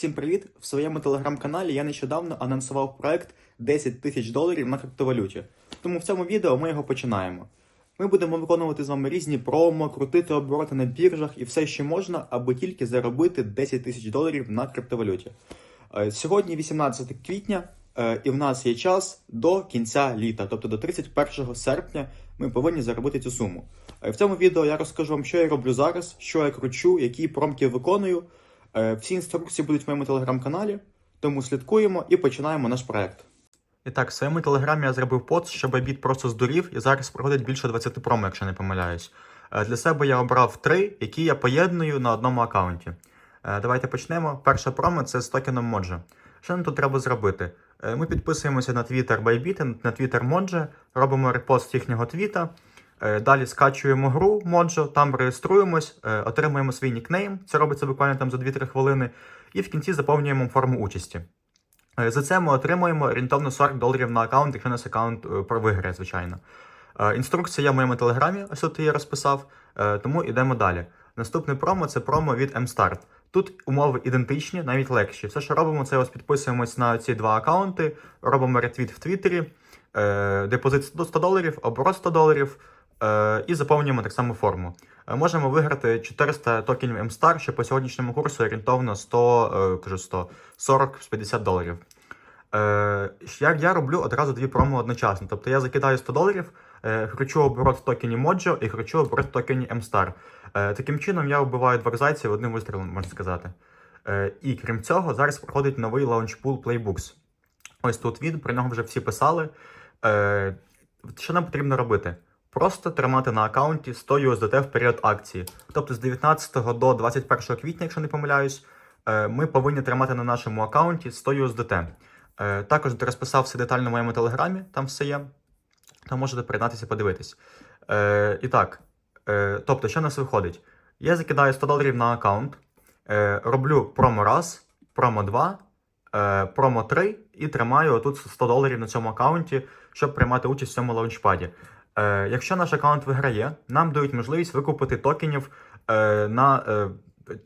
Всім привіт! В своєму телеграм-каналі я нещодавно анонсував проект 10 тисяч доларів на криптовалюті. Тому в цьому відео ми його починаємо. Ми будемо виконувати з вами різні промо, крутити обороти на біржах і все, що можна, аби тільки заробити 10 тисяч доларів на криптовалюті. Е, Сьогодні 18 квітня, е, і в нас є час до кінця літа, тобто до 31 серпня ми повинні заробити цю суму. Е, В цьому відео я розкажу вам, що я роблю зараз, що я кручу, які промки виконую. Е, Всі інструкції будуть в моєму телеграм-каналі, тому слідкуємо і починаємо наш проект. І так, в своєму телеграмі я зробив пост, що Bybit просто здурів і зараз проходить більше 20 промо, якщо не помиляюсь. Е, Для себе я обрав три, які я поєдную на одному аккаунті. Е, Давайте почнемо. Перша промо це з токеном Mojo. Що нам тут треба зробити? Ми підписуємося на Twitter Bybit, на Twitter Mojo, робимо репост їхнього твіта. Е, Далі скачуємо гру Mojo, там реєструємось, е, отримуємо свій нікнейм. Це робиться буквально там за 2-3 хвилини. І в кінці заповнюємо форму участі. Е, За це ми отримуємо орієнтовно 40 доларів на аккаунт, якщо наш аккаунт е, виграє, звичайно. Інструкція є в моєму телеграмі, ось тут я розписав, тому йдемо далі. Наступне промо це промо від MStart. Тут умови ідентичні, навіть легші. Все, що робимо, це ось підписуємось на ці два аккаунти, робимо ретвіт в Твіттері, депозит до 100 доларів, оборот 100 доларів і заповнюємо так само форму. Е, Можемо виграти 400 токенів MSTAR, що по сьогоднішньому курсу орієнтовно 100, е, кажу 100, 40-50 доларів. Е, я, роблю одразу дві промо одночасно. Тобто я закидаю 100 доларів, е, кручу оборот в токені Mojo і кручу оборот в токені MSTAR. Е, таким чином я вбиваю двох зайців одним вистрілом, можна сказати. Е, і крім цього, зараз проходить новий лаунчпул Playbooks. Ось тут він, про нього вже всі писали. Е, що нам потрібно робити? Просто тримати на аккаунті 100 USDT в період акції. Тобто з 19 до 21 квітня, якщо не помиляюсь, е, ми повинні тримати на нашому аккаунті 100 USDT. Е, Також розписав все детально в моєму телеграмі, там все є. Там можете приєднатися подивитись. Е, і так, тобто, що у нас виходить? Я закидаю 100 доларів на аккаунт, роблю промо раз, промо 2, е, промо 3 і тримаю отут 100 доларів на цьому аккаунті, щоб приймати участь в цьому лаунчпаді. Е, якщо наш аккаунт виграє, нам дають можливість викупити токенів е, на е,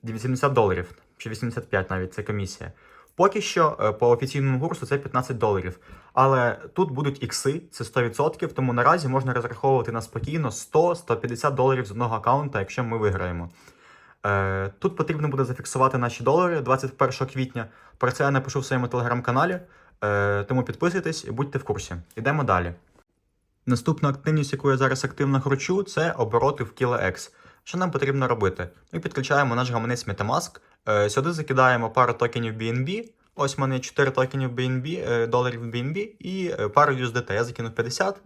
80 доларів чи 85 навіть це комісія. Поки що е, по офіційному курсу це 15 доларів. Але тут будуть ікси, це 100%, тому наразі можна розраховувати на спокійно 100-150 доларів з одного аккаунта, якщо ми виграємо. Е, тут потрібно буде зафіксувати наші долари 21 квітня. Про це я напишу в своєму телеграм-каналі. Е, тому підписуйтесь і будьте в курсі. Йдемо далі. Наступна активність, яку я зараз активно кручу, це обороти в KiloX. Що нам потрібно робити? Ми підключаємо наш гаманець Metamask, е, сюди закидаємо пару токенів BNB. Ось в мене 4 токенів BNB, е, доларів BNB і е, пару USDT. Я закинув 50.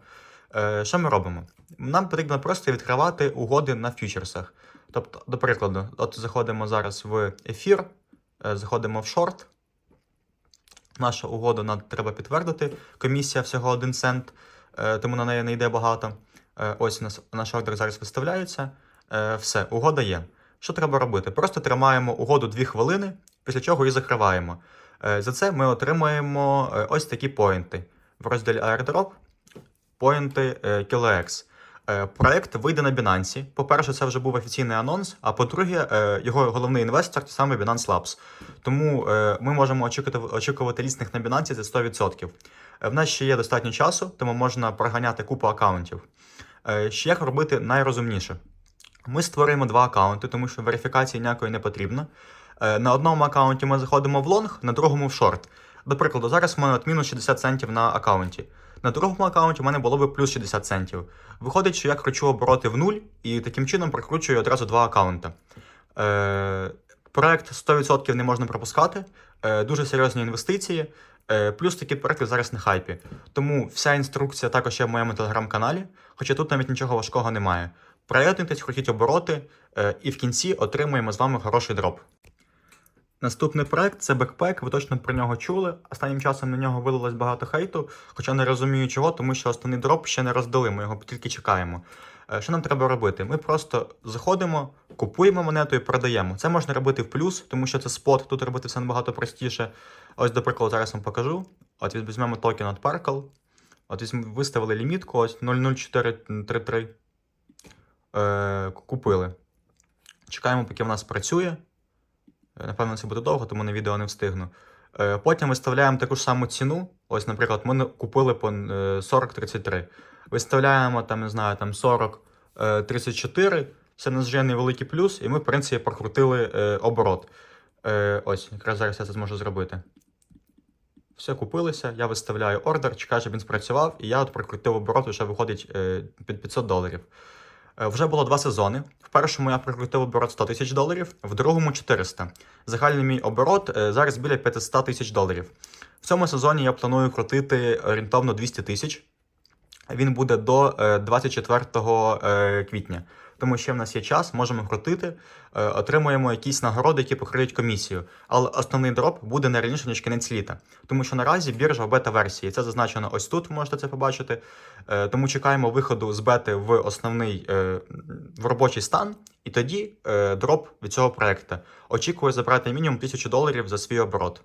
Е, Що ми робимо? Нам потрібно просто відкривати угоди на фьючерсах. Тобто, до прикладу, от заходимо зараз в ефір, заходимо в шорт. Нашу угоду треба підтвердити. Комісія всього 1 цент, тому на неї не йде багато. Е, Ось наш ордер зараз виставляється. Е, Все, угода є. Що треба робити? Просто тримаємо угоду 2 хвилини, після чого її закриваємо. Е, За це ми отримуємо е, ось такі поінти. В розділі airdrop поінти е, KiloX. Е, Проект вийде на Binance. По-перше, це вже був офіційний анонс. А по-друге, е, його головний інвестор це саме Binance Labs. Тому е, ми можемо очікувати, очікувати різних на Binance за 100%. Е, В нас ще є достатньо часу, тому можна проганяти купу аккаунтів. Е, Ще як робити найрозумніше. Ми створюємо два аккаунти, тому що верифікації ніякої не потрібно. Е, На одному аккаунті ми заходимо в лонг, на другому в шорт. До прикладу, зараз в мене от мінус 60 центів на аккаунті. На другому аккаунті в мене було би плюс 60 центів. Виходить, що я кручу обороти в нуль і таким чином прикручую одразу два аккаунти. Е, проект 100% не можна пропускати, е, дуже серйозні інвестиції. Е, плюс такі проекти зараз на хайпі. Тому вся інструкція також є в моєму телеграм-каналі, хоча тут навіть нічого важкого немає. Приєднуйтесь, крутіть обороти, е, і в кінці отримуємо з вами хороший дроп. Наступний проект це бекпек. Ви точно про нього чули. Останнім часом на нього вилилось багато хейту, хоча не розумію чого, тому що основний дроп ще не роздали, ми його тільки чекаємо. Е, Що нам треба робити? Ми просто заходимо, купуємо монету і продаємо. Це можна робити в плюс, тому що це спот, тут робити все набагато простіше. Ось, до прикладу, зараз вам покажу. От візьмемо токен від Parkle. От виставили лімітку, ось 00433. Е, купили. Чекаємо, поки в нас працює. Е, Напевно, це буде довго, тому на відео не встигну. Е, Потім виставляємо таку ж саму ціну. Ось, наприклад, ми купили по е, 40-33. Виставляємо там, не знаю, там 40-34. Це нас вже невеликий плюс, і ми, в принципі, прокрутили е, оборот. Е, ось, якраз зараз я це зможу зробити. Все купилися, я виставляю ордер, чекаю, щоб він спрацював, і я от прокрутив оборот, вже виходить е, під 500 доларів. Е, Вже було два сезони. В першому я прокрутив оборот 100 тисяч доларів, в другому 400. Загальний мій оборот е, зараз біля 500 тисяч доларів. В цьому сезоні я планую крутити орієнтовно 200 тисяч. Він буде до е, 24 е, квітня. Тому ще в нас є час, можемо крутити, е, отримуємо якісь нагороди, які покриють комісію. Але основний дроп буде не раніше, ніж кінець літа. Тому що наразі біржа в бета-версії. Це зазначено ось тут, ви можете це побачити. Е, Тому чекаємо виходу з бети в основний е, в робочий стан, і тоді дроп від цього проекту. Очікую забрати мінімум 1000 доларів за свій оборот.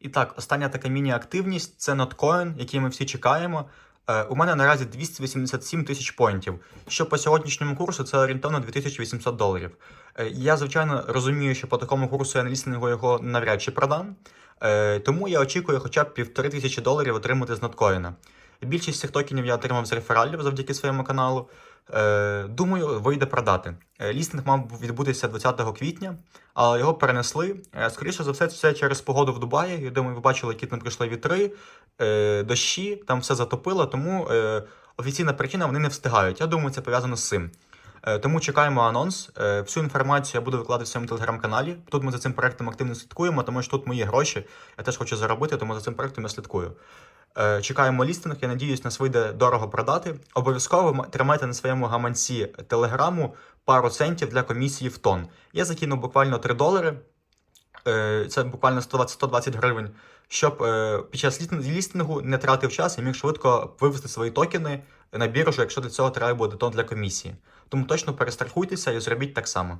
І так, остання така міні-активність це Notcoin, який ми всі чекаємо. Е, У мене наразі 287 тисяч поінтів, що по сьогоднішньому курсу це орієнтовно 2800 доларів. Е, Я, звичайно, розумію, що по такому курсу я на лістингу його навряд чи продам, Е, тому я очікую хоча б півтори тисячі доларів отримати з ноткоїна. Більшість цих токенів я отримав з рефералів завдяки своєму каналу. Е, Думаю, вийде продати. Е, Лістинг мав відбутися 20 квітня, але його перенесли. Е, Скоріше за все, це через погоду в Дубаї. Я думаю, ви бачили, які там прийшли вітри, дощі, там все затопило, тому офіційна причина вони не встигають. Я думаю, це пов'язано з цим. Тому чекаємо анонс. Всю інформацію я буду викладати в своєму телеграм-каналі. Тут ми за цим проектом активно слідкуємо, тому що тут мої гроші. Я теж хочу заробити, тому за цим проектом я слідкую. Е, Чекаємо лістинг. Я надіюсь, нас вийде дорого продати. Обов'язково тримайте на своєму гаманці телеграму пару центів для комісії в тон. Я закинув буквально 3 долари. Е, Це буквально 120, 120 гривень, щоб е, під час лістингу не тратив час і міг швидко вивести свої токени на біржу, якщо для цього треба буде тон для комісії. Тому точно перестрахуйтеся і зробіть так само.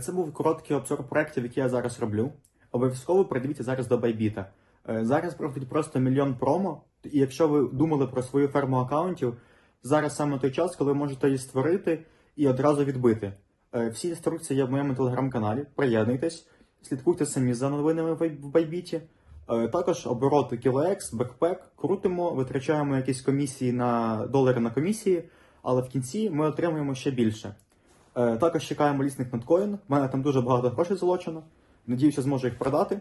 Це був короткий обзор проєктів, які я зараз роблю. Обов'язково придивіться зараз до Байбіта. Е, Зараз проходить просто мільйон промо, і якщо ви думали про свою ферму аккаунтів, зараз саме той час, коли ви можете її створити і одразу відбити. Е, Всі інструкції є в моєму телеграм-каналі. Приєднуйтесь, слідкуйте самі за новинами в Байбіті. Е, Також обороти KiloX, бекпек, крутимо, витрачаємо якісь комісії на долари на комісії, але в кінці ми отримуємо ще більше. Також чекаємо лісник Notcoin. У мене там дуже багато грошей залочено. Надіюся, зможу їх продати.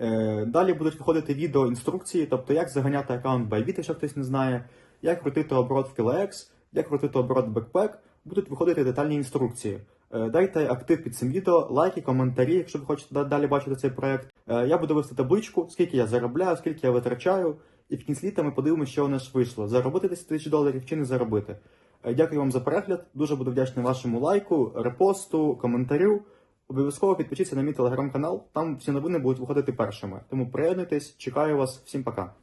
Е, Далі будуть виходити відео інструкції, тобто як заганяти аккаунт Bybit, якщо хтось не знає, як крутити оборот в KiloX, як крутити оборот в Backpack. Будуть виходити детальні інструкції. Е, Дайте актив під цим відео, лайки, коментарі, якщо ви хочете далі бачити цей проект. Е, Я буду вести табличку, скільки я заробляю, скільки я витрачаю, і в кінці літа ми подивимося, що у нас вийшло: заробити 10 тисяч доларів чи не заробити. Дякую вам за перегляд. Дуже буду вдячний вашому лайку, репосту, коментарю. Обов'язково підпишіться на мій телеграм-канал, там всі новини будуть виходити першими. Тому приєднуйтесь, чекаю вас, всім пока.